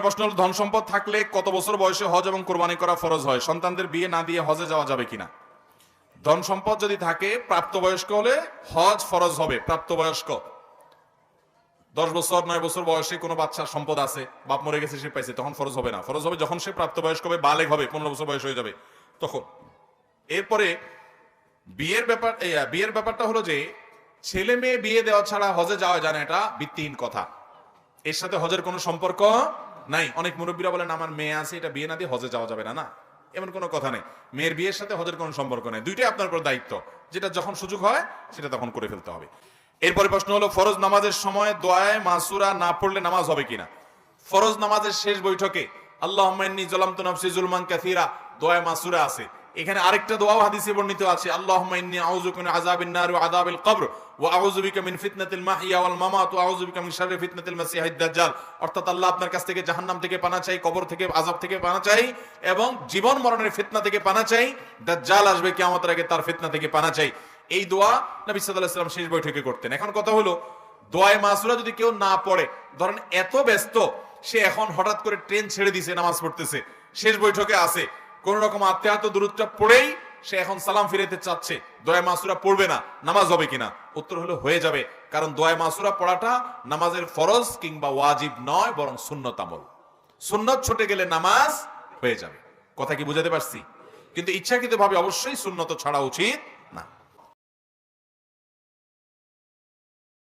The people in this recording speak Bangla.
প্রশ্ন হলো, ধন সম্পদ থাকলে কত বছর বয়সে হজ এবং কোরবানি করা ফরজ হয়? সন্তানদের বিয়ে না দিয়ে হজে যাওয়া যাবে কিনা? ধন সম্পদ যদি থাকে, প্রাপ্তবয়স্ক হলে হজ ফরজ হবে। প্রাপ্তবয়স্ক। দশ বছর, নয় বছর বয়সে কোনো বাচ্চার সম্পদ আছে, বাপ মরে গেছে, সে পাইছে, তখন ফরজ হবে না। ফরজ হবে যখন সে প্রাপ্তবয়স্ক হবে, বালেগ হবে, পনেরো বছর বয়স হয়ে যাবে। তখন। এরপরে বিয়ের ব্যাপার বিয়ের ব্যাপারটা হলো যে, ছেলে মেয়ে বিয়ে দেওয়া ছাড়া হজে যাওয়া যায় না, এটা ভিত্তিহীন কথা। এর সাথে হজের কোনো সম্পর্ক নাই। অনেক মুরব্বীরা বলেন, আমার মেয়ে আছে, এটা বিয়ে না দিয়ে হজে যাওয়া যাবে না। না, এমন কোনো কথা নেই। মেয়ের বিয়ের সাথে হজের কোনো সম্পর্ক নেই। দুইটাই আপনার উপর দায়িত্ব। যেটা যখন সুযোগ হয়, সেটা তখন করে ফেলতে হবে। এরপরে প্রশ্ন হলো, ফরজ নামাজের সময় দোয়ায় মাসুরা না পড়লে নামাজ হবে কিনা? ফরজ নামাজের শেষ বৈঠকে আল্লাহ জলাম তো নফসি জুলমান কাথিরা দোয়া মাসুরা আছে। এখানে আরেকটা দোয়া হাদিসে বর্ণিত আছে ইন্নী আউযুকা মিন আযাবিন নার ওয়া আযাবিল কবর ওয়া আউযু বিকা মিন ফিতনাতিল মাহইয়া ওয়াল মামাত ওয়া আউযু বিকা মিন শাররি ফিতনাতিল দাজ্জাল। অর্থাৎ আল্লাহ আপনার কাছ থেকে জাহান্নাম থেকে পানা চাই, কবর থেকে, আযাব থেকে পানা চাই এবং জীবন মরণের ফিতনা থেকে পানা চাই, দাজ্জাল আসবে কিয়ামতের আগে তার ফিতনা থেকে পানা চাই। এই দোয়া নবী সাল্লাল্লাহু আলাইহি শেষ বৈঠকে করতেন। এখন কথা হলো, দোয়ায় মাসুরা যদি কেউ না পড়ে, ধরেন এত ব্যস্ত, সে এখন হঠাৎ করে ট্রেন ছেড়ে দিছে, নামাজ পড়তেছে, শেষ বৈঠকে আছে কোন রকম আত্মীয়ত দূরত্বটা পড়েই সে এখন সালাম ফিরাইতে চাচ্ছে। দোয়া মাসুরা পড়বে না, নামাজ হবে কিনা? উত্তর হলো হয়ে যাবে, কারণ দোয়া মাসুরা পড়াটা নামাজের ফরজ কিংবা ওয়াজিব নয়, বরং সুন্নত আমল। সুন্নত ছুটে গেলে নামাজ হয়ে যাবে। কথা কি বুঝাতে পারছি? কিন্তু ইচ্ছাকৃত ভাবে অবশ্যই সুন্নত ছাড়া উচিত